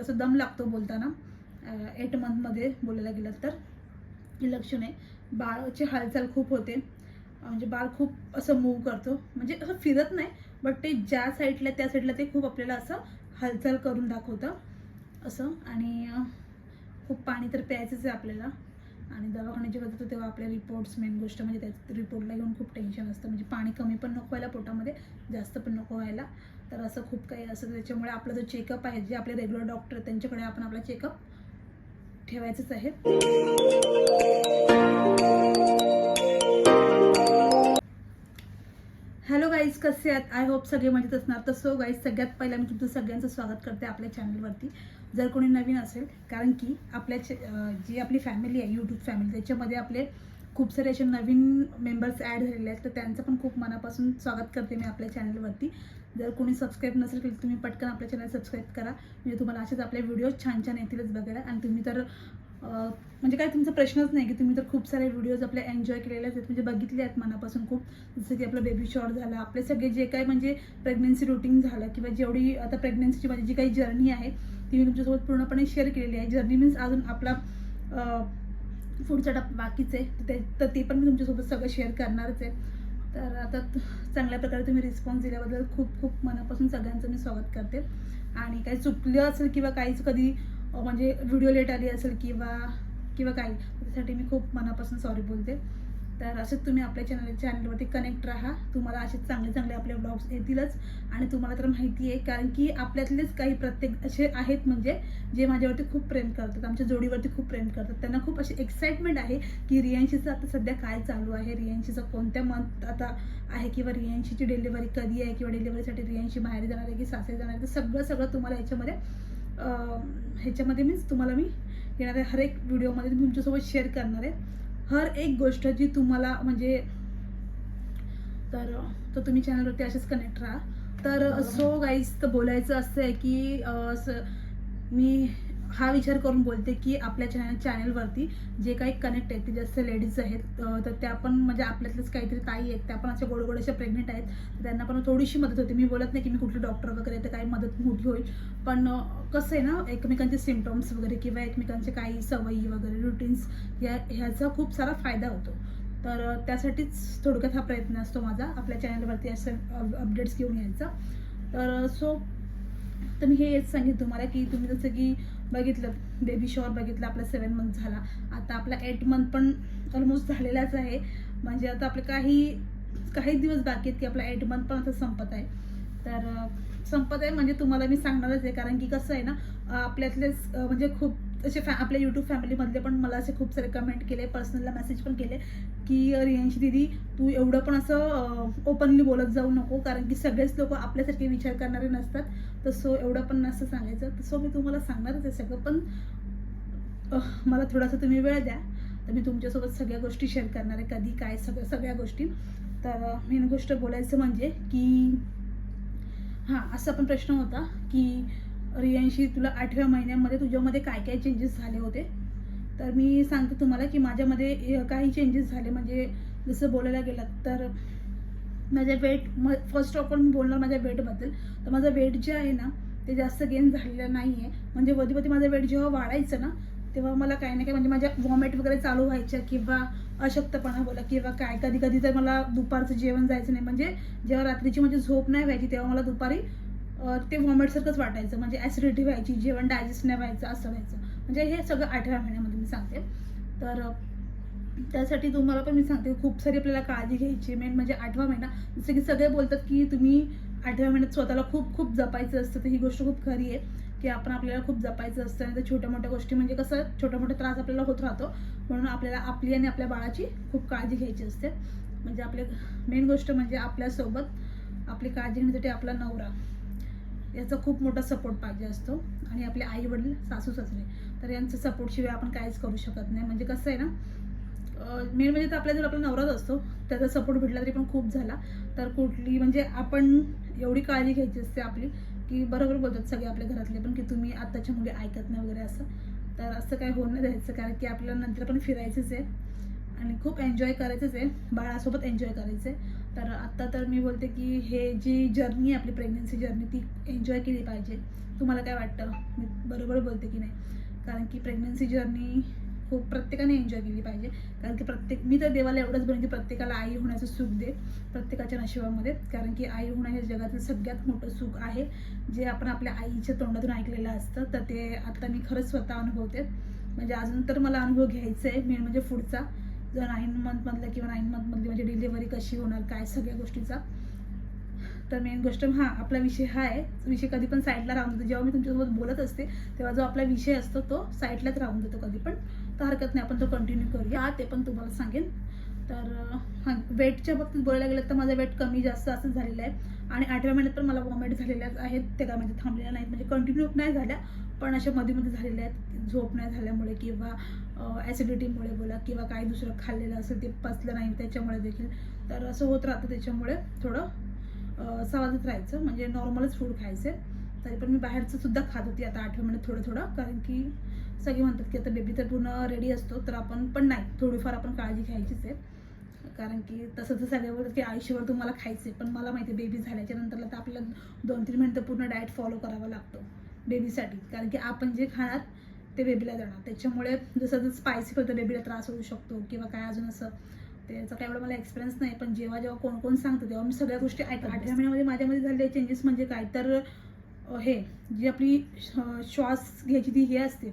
असं दम लागतो बोलताना. एट मंथमध्ये बोलायला गेलं तर. हे लक्षण आहे बाळाची हालचाल खूप होते. म्हणजे बाळ खूप असं मूव करतो. म्हणजे असं फिरत नाही बट ते ज्या साईडला त्या साईडला ते खूप आपल्याला असं हालचाल करून दाखवतं. असं. आणि खूप पाणी तर प्यायचंच आहे आपल्याला. आणि दवाखान्याची जेव्हा जातो तेव्हा आपल्या रिपोर्ट्स मेन गोष्ट म्हणजे त्या रिपोर्टला घेऊन खूप टेन्शन असतं. म्हणजे पाणी कमी पण नको व्हायला पोटामध्ये जास्त पण नको व्हायला. तर असं खूप काही असं त्याच्यामुळे आपला जो चेकअप आहे जे आपले रेग्युलर डॉक्टर त्यांच्याकडे आपण आपला चेकअप ठेवायचंच आहे. गाईज कसे आहेत? आय होप सगळे मजेत असणार. तर सो गाईज सगळ्यात पहिला मी तुमचं सगळ्यांचं स्वागत करते आपल्या चॅनलवरती जर कोणी नवीन असेल कारण की आपल्या जी आपली फॅमिली आहे यूट्यूब फॅमिली त्याच्यामध्ये आपले खूप सारे असे नवीन मेंबर्स ॲड झालेले आहेत. तर त्यांचं पण खूप मनापासून स्वागत करते मी आपल्या चॅनलवरती जर कोणी सबस्क्राईब नसेल केलं तुम्ही पटकन आपल्या चॅनल सबस्क्राईब करा. म्हणजे तुम्हाला असेच आपले व्हिडिओ छान छान येतीलच बघायला. आणि तुम्ही तर म्हणजे काय तुमचा प्रश्नच नाही की तुम्ही तर खूप सारे व्हिडिओज आपले एन्जॉय केलेले आहेत. म्हणजे बघितले आहेत मनापासून खूप. जसं की आपलं बेबी शॉर झालं. आपले सगळे जे काही म्हणजे प्रेग्नन्सी रुटीन झालं किंवा जेवढी आता प्रेग्नन्सीची माझी जी काही जर्नी आहे ती मी तुमच्यासोबत पूर्णपणे शेअर केलेली आहे. जर्नी मीन्स अजून आपला पुढचा टप्पा बाकीच आहे. तर ते तर ते पण मी तुमच्यासोबत सगळं शेअर करणारच आहे. तर आता चांगल्या प्रकारे तुम्ही रिस्पॉन्स दिल्याबद्दल खूप खूप मनापासून सगळ्यांचं मी स्वागत करते. आणि काही चुकलं असेल किंवा काहीच कधी म्हणजे व्हिडिओ लेट आली असेल किंवा किंवा काही. त्यासाठी मी खूप मनापासून सॉरी बोलते. तर असंच तुम्ही आपल्या चॅनल चॅनलवरती कनेक्ट राहा. तुम्हाला असे चांगले चांगले आपले ब्लॉग्स येतीलच. आणि तुम्हाला तर माहिती आहे कारण की आपल्यातलेच काही प्रत्येक असे आहेत म्हणजे जे माझ्यावरती खूप प्रेम करतात. आमच्या जोडीवरती खूप प्रेम करतात. त्यांना खूप अशी एक्साइटमेंट आहे की रियांशीचं आता सध्या काय चालू आहे? रियांशीचं कोणत्या मंथ आता आहे? किंवा रियांशीची डिलिव्हरी कधी आहे? किंवा डिलिव्हरीसाठी रियांशी बाहेर जाणार आहे की सासरे जाणार आहे? तर सगळं सगळं तुम्हाला याच्यामध्ये ह्याच्यामध्ये मीन्स तुम्हाला मी येणाऱ्या हर एक व्हिडिओमध्ये मी तुमच्यासोबत शेअर करणार आहे. हर एक गोष्ट जी तुम्हाला म्हणजे तर तर तुम्ही चॅनलवरती असेच कनेक्ट राहा. तर सो गाईज तर बोलायचं असं आहे की मी हा विचार करून बोलते की आपल्या चॅनल चॅनलवरती जे काही कनेक्ट आहेत ते जास्त लेडीज आहेत तर त्या पण म्हणजे आपल्यातलेच काहीतरी ताई आहेत त्या पण अशा गोड गोड अशा प्रेग्नेंट आहेत त्यांना पण थोडीशी मदत होते. मी बोलत नाही की मी कुठले डॉक्टर वगैरे तर काही मदत मोठी होईल. पण कसं आहे ना एकमेकांचे सिमटम्स वगैरे किंवा एकमेकांचे काही सवयी वगैरे रुटीन्स या ह्याचा खूप सारा फायदा होतो. तर त्यासाठीच थोडक्यात हा प्रयत्न असतो माझा आपल्या चॅनलवरती असं अपडेट्स घेऊन यायचा. तर सो तर मी हे हेच सांगेन तुम्हाला की तुम्ही जसं की बघितलं. बेबी शॉवर बघितलं आपला सेवन मंथ झाला. आता आपला एट मंथ पण ऑलमोस्ट झालेलाच आहे. म्हणजे आता आपले काही काही दिवस बाकी आहेत की आपला एट मंथ पण आता संपत आहे. तर संपत आहे म्हणजे तुम्हाला मी सांगणारच आहे. कारण की कसं आहे ना आपल्यातलेच म्हणजे खूप असे फॅ आपल्या यूट्यूब फॅमिलीमधले पण मला असे खूप सारे कमेंट केले पर्सनलला मेसेज पण केले की रियांशी दिदी तू एवढं पण असं ओपनली बोलत जाऊ नको कारण की सगळेच लोक आपल्यासारखे विचार करणारे नसतात. तर सो एवढं पण नसतं सांगायचं. तर सो मी तुम्हाला सांगणारच आहे सगळं पण मला थोडासा तुम्ही वेळ द्या. तर मी तुमच्यासोबत सगळ्या गोष्टी शेअर करणार आहे कधी काय सगळं सगळ्या गोष्टी. तर मेन गोष्ट बोलायचं म्हणजे की हां असा पण प्रश्न होता की रियांशी तुला आठव्या महिन्यामध्ये तुझ्यामध्ये काय काय चेंजेस झाले होते? तर मी सांगते तुम्हाला की माझ्यामध्ये काही चेंजेस झाले. म्हणजे जसं बोलायला गेलं तर माझ्या वेट म फर्स्ट ऑफ ऑल मी बोलणार माझ्या वेटबद्दल तर माझं वेट जे आहे ना ते जास्त गेन झालेलं नाही आहे म्हणजे वधी माझं वेट जेव्हा वाढायचं ना तेव्हा मला काही ना काही म्हणजे माझ्या वॉमिट वगैरे चालू व्हायच्या किंवा अशक्तपणा बोला किंवा काय. कधी कधी तर मला दुपारचं जेवण जायचं नाही. म्हणजे जेव्हा रात्रीची म्हणजे झोप नाही व्हायची तेव्हा मला दुपारी ते वॉमिटसारखंच वाटायचं. म्हणजे ॲसिडिटी व्हायची जेवण डायजेस्ट नाही व्हायचं असं व्हायचं. म्हणजे हे सगळं आठव्या महिन्यामध्ये मी सांगते. तर त्यासाठी तुम्हाला पण मी सांगते खूप सारी आपल्याला काळजी घ्यायची. मेन म्हणजे आठवा महिना. जसं की सगळे बोलतात की तुम्ही आठव्या महिन्यात स्वतःला खूप खूप जपायचं असतं. तर ही गोष्ट खूप खरी आहे की आपण आपल्याला खूप जपायचं असतं. आणि तर छोट्या मोठ्या गोष्टी म्हणजे कसं छोट्या मोठ्या त्रास आपल्याला होत राहतो. म्हणून आपल्याला आपली आणि आपल्या बाळाची खूप काळजी घ्यायची असते. म्हणजे आपले मेन गोष्ट म्हणजे आपल्यासोबत आपली काळजी घेण्यासाठी आपला नवरा. याचा खूप मोठा सपोर्ट पाहिजे असतो. आणि आपले आई वडील सासू सासरे तर यांच्या सपोर्टशिवाय आपण काहीच करू शकत नाही. म्हणजे कसं आहे ना मेन म्हणजे तर आपल्या जर आपला नवराच असतो त्याचा सपोर्ट भेटला तरी पण खूप झाला. तर कुठली म्हणजे आपण एवढी काळजी घ्यायची असते आपली की बरोबर बोलतात सगळे आपल्या घरातले पण की तुम्ही आत्ताच्या मुली ऐकत नाही वगैरे असं. तर असं काही होऊन नाही द्यायचं कारण की आपल्याला नंतर पण फिरायचंच आहे. आणि खूप एन्जॉय करायचंच आहे. बाळासोबत एन्जॉय करायचं आहे तर आत्ता तर मी बोलते की हे जी जर्नी आहे आपली प्रेग्नन्सी जर्नी ती एन्जॉय केली पाहिजे. तुम्हाला काय वाटतं? मी बरोबर बोलते की नाही? कारण की प्रेग्नन्सी जर्नी खूप प्रत्येकाने एन्जॉय केली पाहिजे. कारण की प्रत्येक मी तर देवाला एवढंच बोलेन की प्रत्येकाला आई होण्याचं सुख दे प्रत्येकाच्या नशिबामध्ये. कारण की आई होणं हे जगातील सगळ्यात मोठं सुख आहे. जे आपण आपल्या आईच्या तोंडातून ऐकलेलं असतं तर ते आता मी खरंच स्वतः अनुभवते. म्हणजे अजून तर मला अनुभव घ्यायचा आहे मेन म्हणजे पुढचा. जर नाईन मंथमधलं किंवा नाईन मंथमधली म्हणजे डिलिव्हरी कशी होणार काय सगळ्या गोष्टीचा. तर मेन गोष्ट हा आपला विषय हा आहे. विषय कधी पण साईडला राहून देतो. जेव्हा मी तुमच्यासोबत बोलत असते तेव्हा जो आपला विषय असतो तो साईडलाच राहून देतो कधी पण. तर हरकत नाही आपण तो कंटिन्यू करूया. ते पण तुम्हाला सांगेन. तर हां वेटच्या बाबतीत बोलायला गेलं तर माझं वेट कमी जास्त असं झालेलं आहे. आणि आठव्या महिन्यात पण मला वॉमिट झालेल्याच आहेत. ते काय म्हणजे थांबलेल्या नाहीत. म्हणजे कंटिन्यू नाही झाल्या पण अशा मध्ये मध्ये झालेल्या आहेत. झोप नाही झाल्यामुळे किंवा ॲसिडिटीमुळे बोला किंवा काही दुसरं खाल्लेलं असेल ते पचलं नाही त्याच्यामुळे देखील. तर असं होत राहतं. त्याच्यामुळे थोडं अं, राहायचं. म्हणजे नॉर्मलच फूड खायचं. तरी पण मी बाहेरचं सुद्धा खात होती आता आठव्या महिन्यात थोडं थोडं. कारण की सगळे म्हणतात की आता बेबी तर पूर्ण रेडी असतो तर आपण पण नाही. थोडीफार आपण काळजी घ्यायचीच आहे. कारण की तसं तर सगळे बोलतात की आयुष्यभर तुम्हाला खायचे पण मला माहिती आहे बेबी झाल्याच्या नंतरला तर आपल्याला दोन तीन मिनिटं पूर्ण डाएट फॉलो करावा लागतो बेबीसाठी कारण की आपण जे खाणार ते बेबीला देणार. त्याच्यामुळे जसं जसं स्पायसी होतं बेबीला त्रास होऊ शकतो किंवा काय अजून असं त्याचा काय एवढं मला एक्सपिरियन्स नाही. पण जेव्हा जेव्हा कोण कोण सांगतं तेव्हा मी सगळ्या गोष्टी ऐकत. आठव्या महिन्यामध्ये माझ्यामध्ये झालेले चेंजेस म्हणजे काय? तर हे जी आपली श्व- श्वास घ्यायची ती हे असते.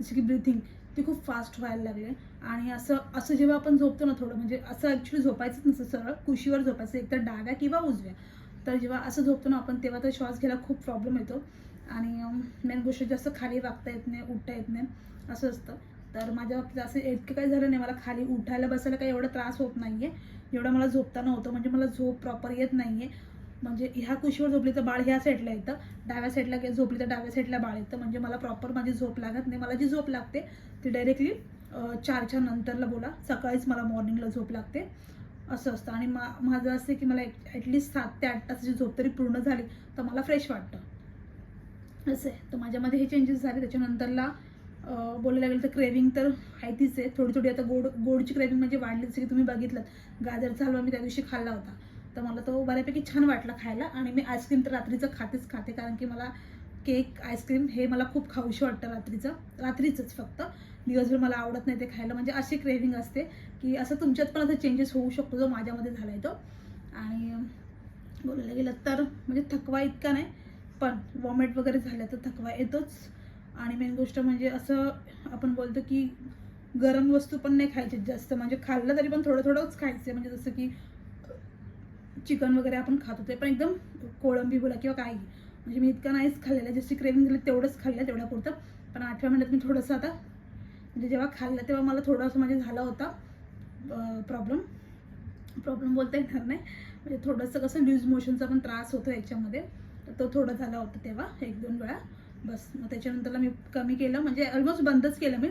जशी की ब्रिथिंग ती खूप फास्ट व्हायला लागली. आणि असं असं जेव्हा आपण झोपतो ना थोडं म्हणजे असं ॲक्च्युली झोपायचंच नसतं सरळ कुशीवर झोपायचं एकतर डाव्या किंवा उजव्या. तर जेव्हा असं झोपतो ना आपण तेव्हा तर श्वास घ्यायला खूप प्रॉब्लेम येतो. आणि मेन गोष्ट जास्त खाली वागता येत नाही उठता येत नाही असं असतं. तर माझ्या बाबतीत असं इतकं काही झालं नाही मला खाली उठायला बसायला काही एवढा त्रास होत नाही आहे एवढा मला झोपताना होतो म्हणजे मला झोप प्रॉपर येत नाही आहे म्हणजे ह्या कुशीवर झोपली तर बाळ ह्या साईडला येतं. डाव्या साईडला झोपली तर डाव्या साईडला बाळ येतं. म्हणजे मला प्रॉपर माझी झोप लागत नाही. मला जी झोप लागते ती डायरेक्टली चारच्या नंतरला बोला. सकाळीच मला मॉर्निंगला झोप लागते. असं असतं. आणि मा माझं असं की मला ॲटलिस्ट सात ते आठ तासाची झोप तरी पूर्ण झाली तर मला फ्रेश वाटतं. असं आहे. तर माझ्यामध्ये हे चेंजेस झाले. त्याच्यानंतरला बोलायला गेलं तर क्रेविंग तर आहे तीच आहे. थोडी थोडी आता गोड गोडची क्रेविंग म्हणजे वाढली जसं की तुम्ही बघितलं गाजरचा हलवा मी त्या दिवशी खाल्ला होता. तर मला तो बऱ्यापैकी छान वाटला खायला आणि मी आईस्क्रीम तर रात्रीचं खातेच खाते कारण की मला केक आईस्क्रीम हे मला खूप खाऊशी वाटतं रात्रीचं. रात्रीचंच फक्त. दिवसभर मला आवडत नाही ते खायला. म्हणजे अशी क्रेविंग असते की असं तुमच्यात पण असं चेंजेस होऊ शकतो जो माझ्यामध्ये झाला आहे तो. आणि बोलायला गेलं तर म्हणजे थकवा इतका नाही पण वॉमिट वगैरे झालं तर थकवा येतोच. आणि मेन गोष्ट म्हणजे असं आपण बोलतो की गरम वस्तू पण नाही खायची जास्त. म्हणजे खाल्लं तरी पण थोडं थोडंच खायचं म्हणजे जसं की चिकन वगैरे आपण खात होते. पण एकदम कोळंबी बोला किंवा काही म्हणजे मी इतकं नाहीच खाल्लेलं. जशी क्रेविंग झाली तेवढंच खाल्लं तेवढ्या पुरतं पण आठव्या महिन्यात मी थोडंसं आता म्हणजे जेव्हा खाल्लं तेव्हा मला थोडंसं म्हणजे झाला होता प्रॉब्लेम प्रॉब्लेम बोलता येणार नाही. म्हणजे थोडंसं कसं लूज मोशनचा पण त्रास होतो याच्यामध्ये. तर तो थोडा झाला होता तेव्हा एक दोन वेळा. बस मग त्याच्यानंतरला मी कमी केलं. म्हणजे ऑलमोस्ट बंदच केलं मी.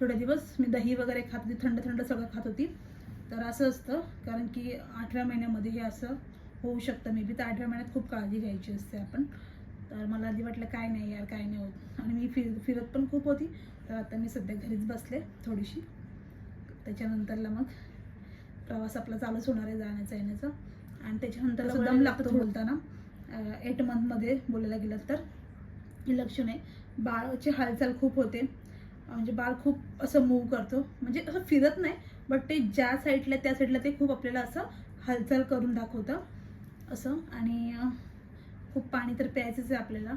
थोडे दिवस मी दही वगैरे खात होती थंड थंड सगळं खात होती. तर असं असतं कारण की आठव्या महिन्यामध्ये हे असं होऊ शकतं. मे बी तर आठव्या महिन्यात खूप काळजी घ्यायची असते आपण. तर मला आधी वाटलं काय नाही यार काय नाही होत. आणि मी फिर फिरत पण खूप होती. तर आता मी सध्या घरीच बसले थोडीशी. त्याच्यानंतरला मग प्रवास आपला चालूच होणार आहे जाण्याचा येण्याचा आणि त्याच्यानंतर दम लागतो बोलताना. एट मंथमध्ये बोलायला गेलं तर. लक्षण आहे बाळाची हालचाल खूप होते. म्हणजे बाळ खूप असं मूव करतो. म्हणजे असं फिरत नाही. बट ते ज्या साईडला त्या साईडला ते खूप आपल्याला असं हालचाल करून दाखवतं. असं. आणि खूप पाणी तर प्यायचंच आहे आपल्याला.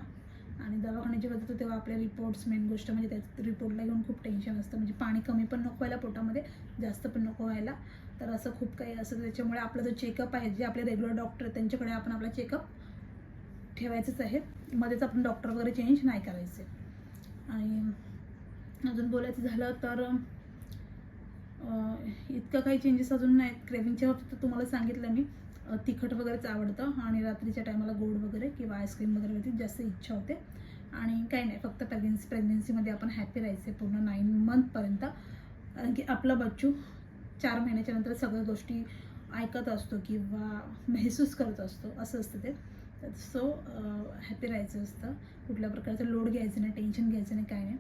आणि दवाखान्याची जेव्हा तेव्हा आपल्या रिपोर्ट्स मेन गोष्ट म्हणजे त्या रिपोर्टला घेऊन खूप टेन्शन असतं. म्हणजे पाणी कमी पण नको व्हायला पोटामध्ये जास्त पण नको व्हायला. तर असं खूप काही असं त्याच्यामुळे आपला जो चेकअप आहे जे आपले रेग्युलर डॉक्टर आहेत त्यांच्याकडे आपण आपला चेकअप ठेवायचंच आहे. मध्येच आपण डॉक्टर वगैरे चेंज नाही करायचे. आणि अजून बोलायचं झालं तर इतकं काही चेंजेस अजून नाहीत. क्रेविंगच्या बाबतीत तुम्हाला सांगितलं मी. तिखट वगैरेच आवडतं आणि रात्रीच्या टायमाला गोड वगैरे किंवा आईस्क्रीम वगैरे वरती जास्त इच्छा होते. आणि काही नाही फक्त प्रेग्नेन्सी प्रेग्नेन्सीमध्ये आपण हॅपी राहायचे पूर्ण नाईन मंथपर्यंत कारण की आपला बच्चू चार महिन्याच्या नंतर सगळ्या गोष्टी ऐकत असतो किंवा महसूस करत असतो. असं असतं ते. सो हॅपी राहायचं असतं. कुठल्या प्रकारचं लोड घ्यायचं नाही टेन्शन घ्यायचं नाही काय नाही.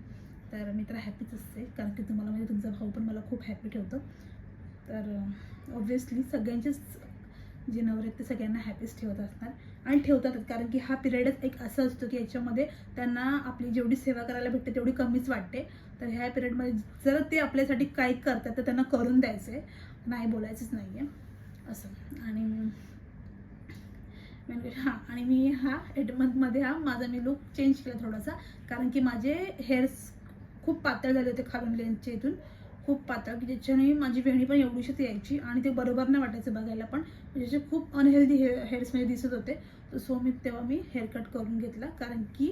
तर मी तर हॅपीच असते. कारण की तुम्हाला म्हणजे तुमचा भाऊ पण मला खूप हॅपी ठेवतो. तर ऑब्व्हियसली सगळ्यांचेच जे नवरे आहेत ते सगळ्यांना हॅपीच ठेवत असणार आणि ठेवतातच. कारण की हा पिरियडच एक असं असतो की याच्यामध्ये त्यांना आपली जेवढी सेवा करायला भेटते तेवढी कमीच वाटते. तर ह्या पिरियडमध्ये जर ते आपल्यासाठी काही करतात तर त्यांना करून द्यायचं आहे नाही बोलायचंच नाही आहे असं. आणि म्हणजे हां. आणि मी हा एट मंथमध्ये हा माझा मी लुक चेंज केला थोडासा. कारण की माझे हेअर्स खूप पातळ झाले होते खालून लेन्सच्या इथून. खूप पातळ की ज्याच्याने माझी वेणी पण एवढीशीच यायची आणि ते बरोबर नाही वाटायचं बघायला पण. म्हणजे खूप अनहेल्दी हे हेअर्स म्हणजे दिसत होते. तर सो मी तेव्हा मी हेअर कट करून घेतला. कारण की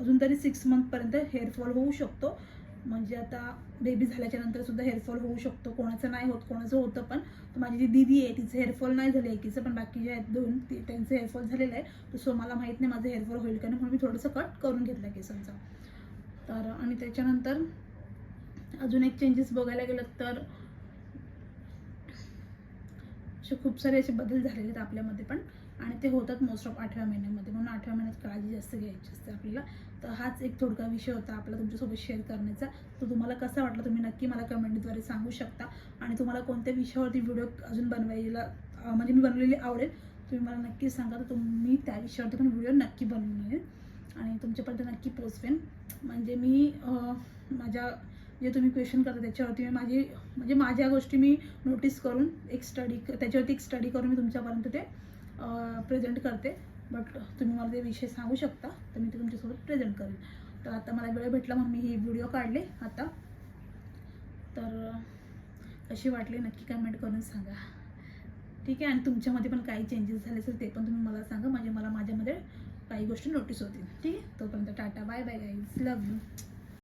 अजून तरी सिक्स मंथपर्यंत हेअरफॉल होऊ शकतो. म्हणजे आता बेबी झाल्याच्यानंतर सुद्धा हेअरफॉल होऊ शकतो. कोणाचं नाही होत कोणाचं होतं पण. माझी जी दीदी आहे तिचं हेअरफॉल नाही झालं एकीचं पण बाकी जे आहेत दोन ती त्यांचं हेअरफॉल झालेलं आहे. तर सो मला माहीत नाही माझं हेअरफॉल होईल का नाही म्हणून मी थोडंसं कट करून घेतलं केसांचा. तर आणि त्याच्यानंतर अजून एक चेंजेस बघायला गेलं तर असे खूप सारे असे बदल झालेले आहेत आपल्यामध्ये पण आणि ते होतात मोस्ट ऑफ आठव्या महिन्यामध्ये. म्हणून आठव्या महिन्यात काळजी जास्त घ्यायची असते आपल्याला. तर हाच एक थोडका विषय होता आपला तुमच्यासोबत शेअर करण्याचा. तो तुम्हाला कसा वाटला तुम्ही नक्की मला कमेंटद्वारे सांगू शकता. आणि तुम्हाला कोणत्या विषयावरती व्हिडिओ अजून बनवायला म्हणजे मी बनवलेली आवडेल तुम्ही मला नक्की सांगा. तर तुम्ही त्या विषयावरती पण व्हिडिओ नक्की बनवून आणि तुमच्यापर्यंत नक्की पोचवेन. म्हणजे मी माझ्या जे तुम्ही क्वेश्चन करता त्याच्यावरती मी माझी म्हणजे माझ्या गोष्टी मी नोटीस करून एक स्टडी त्याच्यावरती एक स्टडी करून मी तुमच्यापर्यंत ते प्रेझेंट करते. बट तुम्ही मला ते विषय सांगू शकता तर मी ते तुमच्यासोबत प्रेझेंट करेन. तर आता मला वेळ भेटला म्हणून मी ही व्हिडिओ काढले आता. तर कशी वाटली नक्की कमेंट करून सांगा. ठीक आहे आणि तुमच्यामध्ये पण काही चेंजेस झाले असेल ते पण तुम्ही मला सांगा. म्हणजे मला माझ्यामध्ये काही गोष्टी नोटीस होतील. ठीक आहे? तोपर्यंत tata. Bye bye guys love you